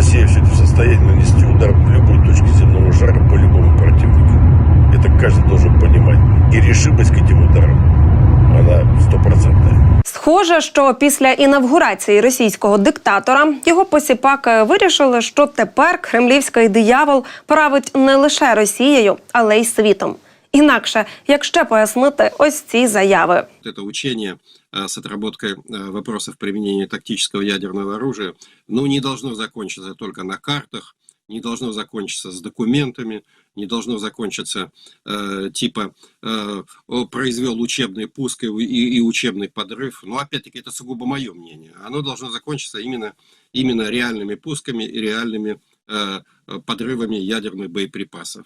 Россия все это в состоянии нанести удар в любой точке земного шара по любому противнику. Это каждый должен понимать. И решимость к этим ударам, она стопроцентная. Схоже, що після інавгурації російського диктатора його посіпаки вирішили, що тепер кремлівський диявол править не лише Росією, але й світом. Інакше, як ще пояснити ось ці заяви. Учение э, с отработкой вопросов применения тактического ядерного оружия, ну, не должно закончиться только на картах, не должно закончиться с документами, не должно закончиться э, типа э, произвел учебный пуск и, и- и учебный подрыв. Но опять-таки это сугубо мое мнение. Оно должно закончиться именно, именно реальными пусками и реальными э, э, подрывами ядерных боеприпасов.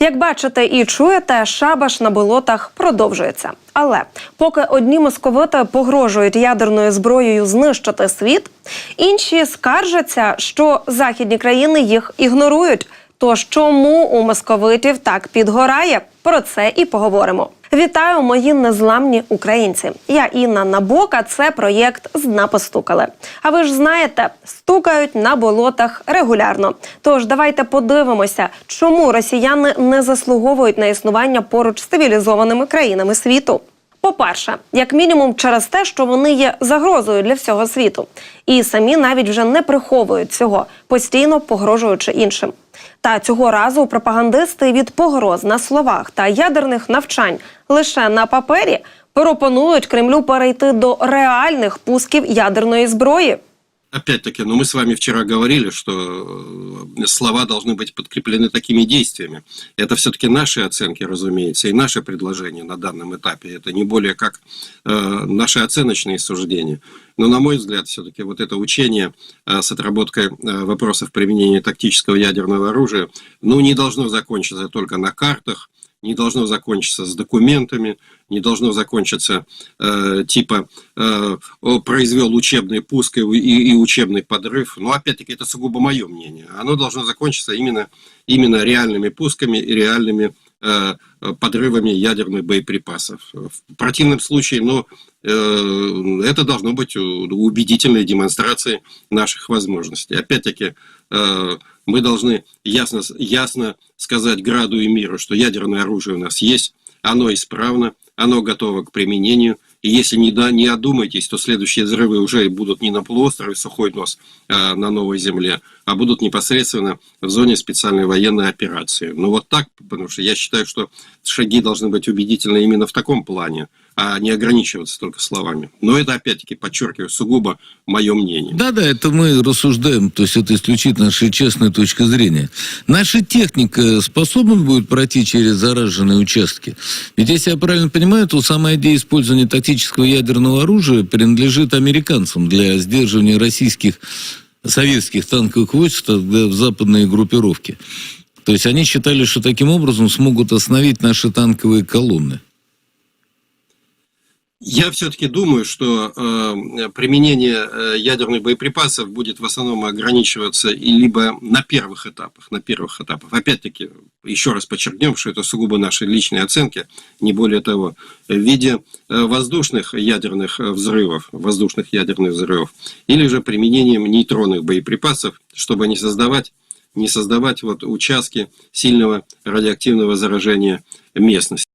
Як бачите і чуєте, шабаш на болотах продовжується. Але поки одні московити погрожують ядерною зброєю знищити світ, інші скаржаться, що західні країни їх ігнорують. Тож чому у московитів так підгорає? Про це і поговоримо. Вітаю, мої незламні українці. Я Інна Набока. Це проєкт з дна постукали. А ви ж знаєте, стукають на болотах регулярно. Тож давайте подивимося, чому росіяни не заслуговують на існування поруч з цивілізованими країнами світу. По-перше, як мінімум через те, що вони є загрозою для всього світу, і самі навіть вже не приховують цього, постійно погрожуючи іншим. Та цього разу пропагандисти від погроз на словах та ядерних навчань лише на папері пропонують Кремлю перейти до реальних пусків ядерної зброї. Опять-таки, ну мы с вами вчера говорили, что э, слова должны быть подкреплены такими действиями. Это все-таки наши оценки, разумеется, и наши предложения на данном этапе. Это не более как э, наши оценочные суждения. Но, на мой взгляд, все-таки вот это учение э, с отработкой э, вопросов применения тактического ядерного оружия, ну, не должно закончиться только на картах, не должно закончиться с документами, не должно закончиться э, типа э, произвел учебный пуск и, и- и учебный подрыв. Но опять-таки это сугубо мое мнение. Оно должно закончиться именно, именно реальными пусками и реальными подрывами ядерных боеприпасов. В противном случае, ну, э, это должно быть убедительной демонстрацией наших возможностей. Опять-таки, э, мы должны ясно, ясно сказать граду и миру, что ядерное оружие у нас есть, оно исправно, оно готово к применению. И если не, да, не одумаетесь, то следующие взрывы уже будут не на полуострове Сухой Нос, а на Новой Земле, а будут непосредственно в зоне специальной военной операции. Ну вот так, потому что я считаю, что шаги должны быть убедительны именно в таком плане, а не ограничиваться только словами. Но это, опять-таки, подчеркиваю, сугубо мое мнение. Да-да, это мы рассуждаем, то есть это исключительно наша честная точка зрения. Наша техника способна будет пройти через зараженные участки? Ведь если я правильно понимаю, то сама идея использования тактического ядерного оружия принадлежит американцам для сдерживания российских советских танковых войск в западные группировки. То есть они считали, что таким образом смогут остановить наши танковые колонны. Я все-таки думаю, что э, применение э, ядерных боеприпасов будет в основном ограничиваться и либо на первых этапах, на первых этапах. Опять-таки, еще раз подчеркнем, что это сугубо наши личные оценки, не более того, в виде э, воздушных ядерных э, взрывов, воздушных ядерных взрывов, или же применением нейтронных боеприпасов, чтобы не создавать не создавать вот участки сильного радиоактивного заражения местности.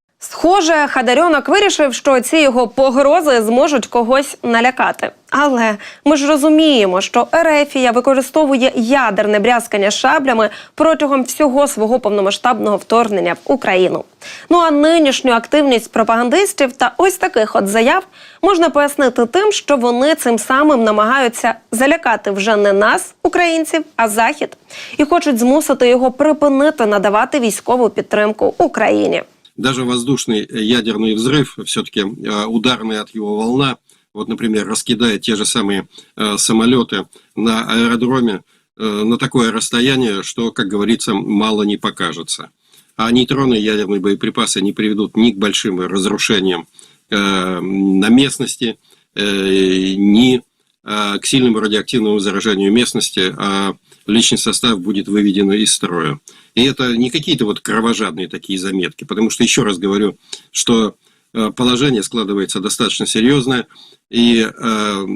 Схоже, Хадарьонок вирішив, що ці його погрози зможуть когось налякати. Але ми ж розуміємо, що Ерефія використовує ядерне брязкання шаблями протягом всього свого повномасштабного вторгнення в Україну. Ну а нинішню активність пропагандистів та ось таких от заяв можна пояснити тим, що вони цим самим намагаються залякати вже не нас, українців, а захід, і хочуть змусити його припинити надавати військову підтримку Україні. Даже воздушный э, ядерный взрыв, все-таки ударная от его волна, вот, например, раскидает те же самые э, самолеты на аэродроме э, на такое расстояние, что, как говорится, мало не покажется. А нейтронные ядерные боеприпасы не приведут ни к большим разрушениям э, на местности, э, ни э, к сильному радиоактивному заражению местности, а личный состав будет выведен из строя. И это не какие-то вот кровожадные такие заметки, потому что, еще раз говорю, что э, положение складывается достаточно серьезное. И, э,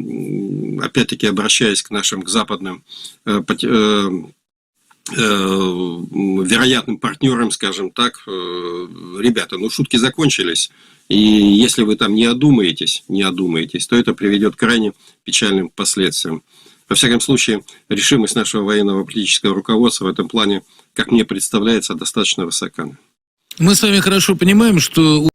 опять-таки, обращаясь к нашим к западным э, вероятным партнерам, скажем так, ребята, ну шутки закончились, и если вы там не одумаетесь, не одумаетесь, то это приведет к крайне печальным последствиям. Во всяком случае, решимость нашего военного политического руководства в этом плане, как мне представляется, достаточно высока. Мы с вами хорошо понимаем, что у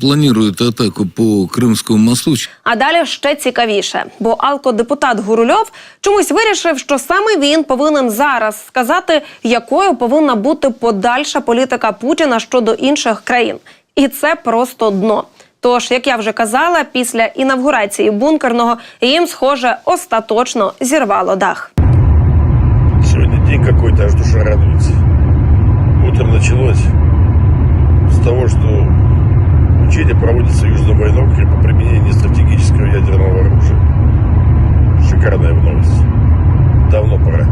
планирует атаку по Крымскому мосту. А далі ще цікавіше, бо алкодепутат Гурульов чомусь вирішив, що саме він повинен зараз сказати, якою повинна бути подальша політика Путіна щодо інших країн. І це просто дно. Тож, як я вже казала, після інавгурації бункерного їм, схоже, остаточно зірвало дах. Сегодня день какой-то, аж душа радуется. Утром началось с того, что учение проводится в Южном военном округе по применению стратегического ядерного оружия. Шикарная новость. Давно пора.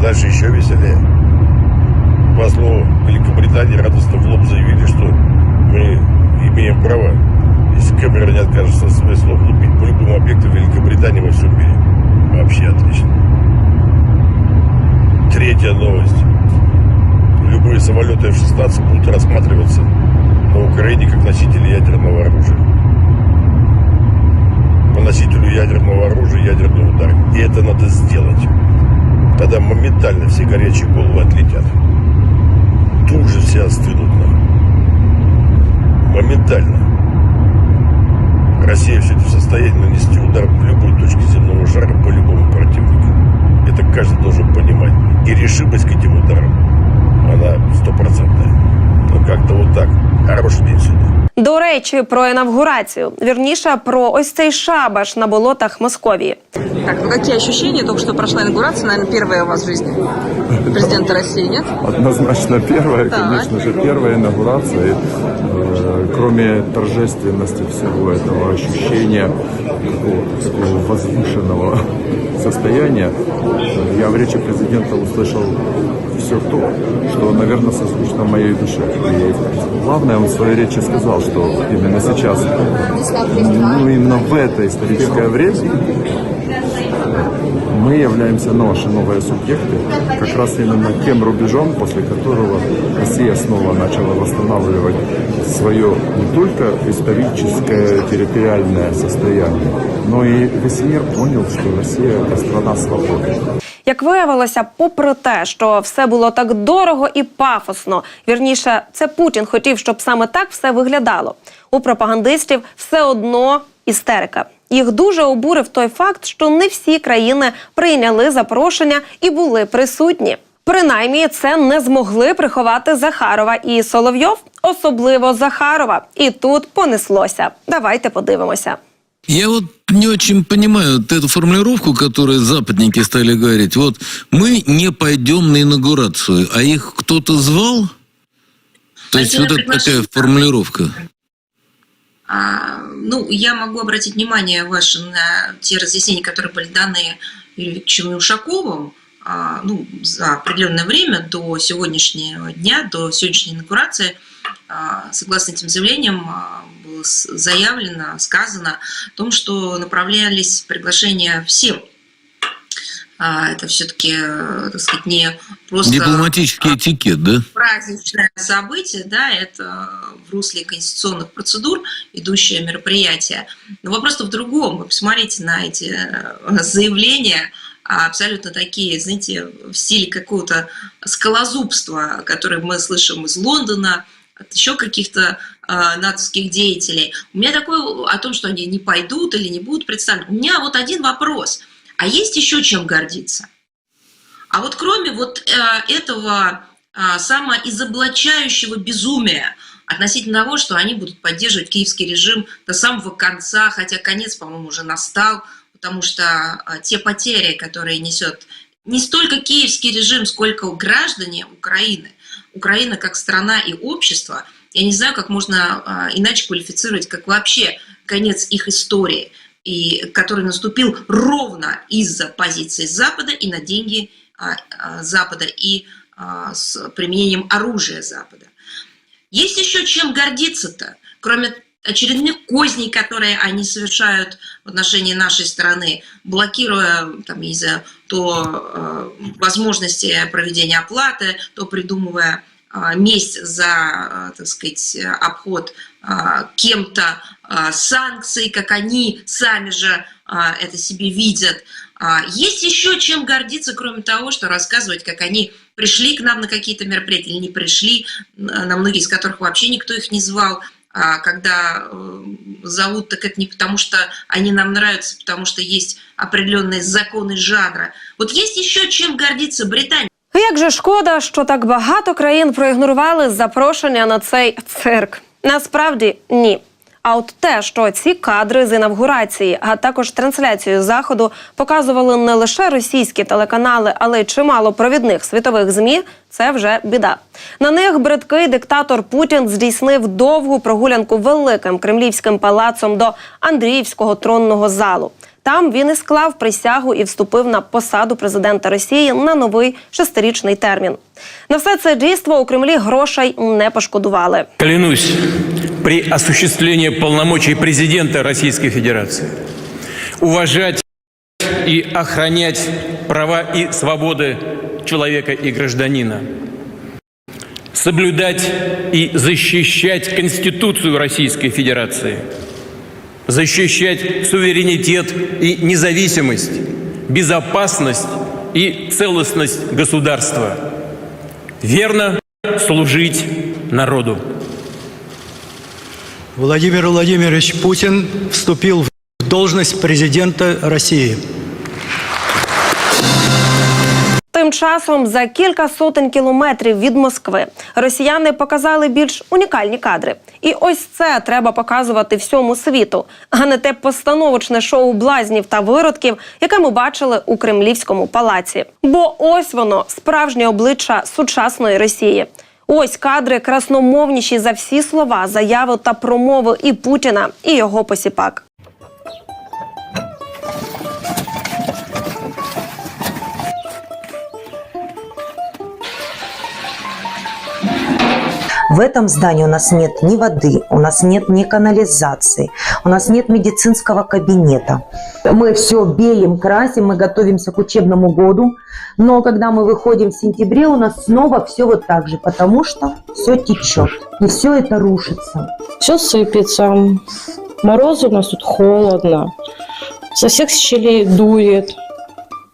Дальше еще веселее. Послу Великобритании радостно в лоб заявили, что мы имеем право, если Кэмерон не откажется от своих слов, лупить по любым объектам Великобритании во всем мире. Вообще отлично. Третья новость. Любые самолеты F-16 будут рассматриваться на Украине как носители ядерного оружия. По носителю ядерного оружия ядерный удар. И это надо сделать. Тогда моментально все горячие головы отлетят. Тут же все остынут нахуй. Моментально. Россия все это в состоянии нанести удар в любой точке земного шара по любому противнику. Это каждый должен понимать. И решимость к этим ударам, она стопроцентная. Ну как-то вот так. Хороший день сегодня. До речі, про інавгурацію, вірніше про ось цей шабаш на болотах Московії. Так, ну какие ощущения? Только что прошла инаугурация, наверное, первая у вас в жизни президента России, нет? Однозначно первая, Так. конечно же, первая инаугурация. И, э, кроме торжественности всего этого ощущения такого возвышенного состояния, я в речи президента услышал все то, что, наверное, созвучно моей душе. И главное, он в своей речи сказал, что именно сейчас, ну, именно в это историческое время, мы являемся наши новые субъекты, как раз именно тем рубежом, после которого Россия снова начала восстанавливать свое не только историческое территориальное состояние, но и весь мир понял, что Россия это страна свободы. Як виявилося, попри те, що все було так дорого і пафосно, вірніше, це Путін хотів, щоб саме так все виглядало. У пропагандистів все одно істерика. Їх дуже обурив той факт, що не всі країни прийняли запрошення і були присутні. Принаймні, це не змогли приховати Захарова і Соловйов, особливо Захарова. І тут понеслося. Давайте подивимося. Я вот не очень понимаю вот эту формулировку, которую западники стали говорить. Вот мы не пойдем на инаугурацию, а их кто-то звал? То есть вот это такая формулировка. А, ну, я могу обратить внимание ваше на те разъяснения, которые были даны Юрием Викторовичем Ушаковым, а, ну, за определенное время до сегодняшнего дня, до сегодняшней инаугурации, а, согласно этим заявлениям, а, заявлено, сказано о том, что направлялись приглашения всем. А, Это все-таки, так сказать, не просто Дипломатический этикет, да? праздничное событие, да, это в русле конституционных процедур идущее мероприятие. Но вопрос-то в другом. Вы посмотрите на эти э, заявления, а, абсолютно такие, знаете, в стиле какого-то скалозубства, которые мы слышим из Лондона, от еще каких-то э, натовских деятелей. У меня такое о том, что они не пойдут или не будут представлены. У меня вот один вопрос. А есть еще чем гордиться? А вот кроме вот э, этого э, самоизоблачающего безумия относительно того, что они будут поддерживать киевский режим до самого конца, хотя конец, по-моему, уже настал, потому что э, те потери, которые несет не столько киевский режим, сколько граждане Украины, Украина как страна и общество, я не знаю, как можно э, иначе квалифицировать, как вообще конец их истории, и который наступил ровно из-за позиции Запада и на деньги а, а, Запада и а, с применением оружия Запада. Есть еще чем гордиться-то, кроме очередных козней, которые они совершают в отношении нашей страны, блокируя там, знаю, то э, возможности проведения оплаты, то придумывая э, месть за, э, так сказать, обход э, кем-то э, санкций, как они сами же э, это себе видят. А, Есть еще чем гордиться, кроме того, что рассказывать, как они пришли к нам на какие-то мероприятия или не пришли, на многие из которых вообще никто их не звал. А когда э, зовут, так это не потому, что они нам нравятся, потому что есть определенные законы жанра. Вот есть еще чем гордиться Британия. Як же шкода, що так багато країн проігнорували запрошення на цей цирк. Насправді ні. А от те, що ці кадри з інавгурації, а також трансляцію заходу показували не лише російські телеканали, але й чимало провідних світових змі. Це вже біда. На них бридкий диктатор Путін здійснив довгу прогулянку великим кремлівським палацом до Андріївського тронного залу. Там він і склав присягу і вступив на посаду президента Росії на новий шестирічний термін. На все це дійство у Кремлі грошей не пошкодували. Клянусь при осуществлении полномочий президента Российской Федерации. Уважать и охранять права и свободы человека и гражданина, соблюдать и защищать Конституцию Российской Федерации, защищать суверенитет и независимость, безопасность и целостность государства, верно служить народу. Владимир Владимирович Путин вступил в должность президента России. Тим часом за кілька сотень кілометрів від Москви росіяни показали більш унікальні кадри. І ось це треба показувати всьому світу, а не те постановочне шоу блазнів та виродків, яке ми бачили у кремлівському палаці. Бо ось воно справжнє обличчя сучасної Росії. Ось кадри красномовніші за всі слова, заяви та промови і Путіна, і його посіпак. В этом здании у нас нет ни воды, у нас нет ни канализации, у нас нет медицинского кабинета. Мы все белим, красим, мы готовимся к учебному году, но когда мы выходим в сентябре, у нас снова все вот так же, потому что все течет, и все это рушится. Все сыпется. Морозы у нас тут холодно. Со всех щелей дует.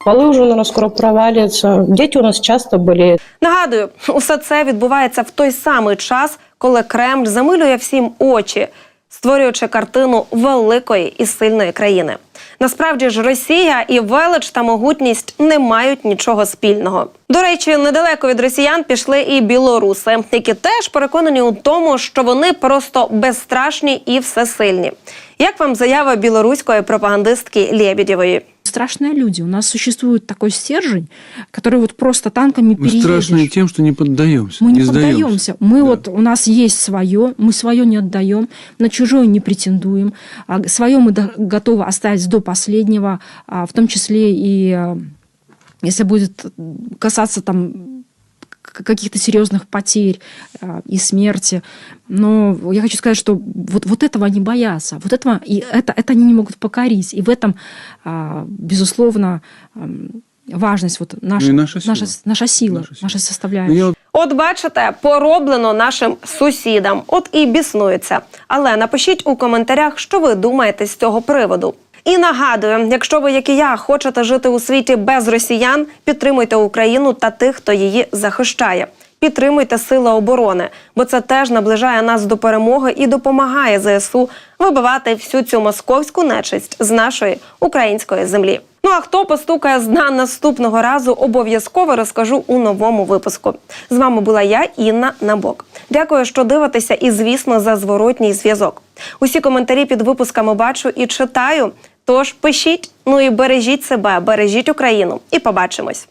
Полы уже, наверное, скоро провалятся. Дети у нас часто болеют. Нагадую, усе це відбувається в той самий час, коли Кремль замилює всім очі, створюючи картину великої і сильної країни. Насправді ж Росія і велич та могутність не мають нічого спільного. До речі, недалеко від росіян пішли і білоруси, які теж переконані у тому, що вони просто безстрашні і всесильні. Як вам заява білоруської пропагандистки Лєбідєвої? Страшные люди. У нас существует такой стержень, который вот просто танками Мы страшные тем, что не поддаемся, Мы не, сдаемся. поддаемся. Мы Да. вот у нас есть свое, мы свое не отдаем, на чужое не претендуем, а свое мы готовы оставить до последнего, а, в том числе и а, если будет касаться там каких-то серьезных потерь а, и смерти. Но я хочу сказать, что вот, вот этого они боятся, вот этого, и это, это они не могут покорить. И в этом, а, безусловно, ам, важность вот наша, Ну и наша сила. наша, наша сила, Наша сила. наша Ну, составляющая. я вот От бачите, пороблено нашим сусідам, от і біснуються. Але напишіть у коментарях, що ви думаєте з цього приводу. І нагадую, якщо ви, як і я, хочете жити у світі без росіян, підтримуйте Україну та тих, хто її захищає. Підтримуйте сили оборони, бо це теж наближає нас до перемоги і допомагає ЗСУ вибивати всю цю московську нечисть з нашої української землі. Ну а хто постукає з дна наступного разу, обов'язково розкажу у новому випуску. З вами була я, Інна Набок. Дякую, що дивитеся, і звісно, за зворотній зв'язок. Усі коментарі під випусками бачу і читаю. Тож пишіть, ну і бережіть себе, бережіть Україну, і побачимось.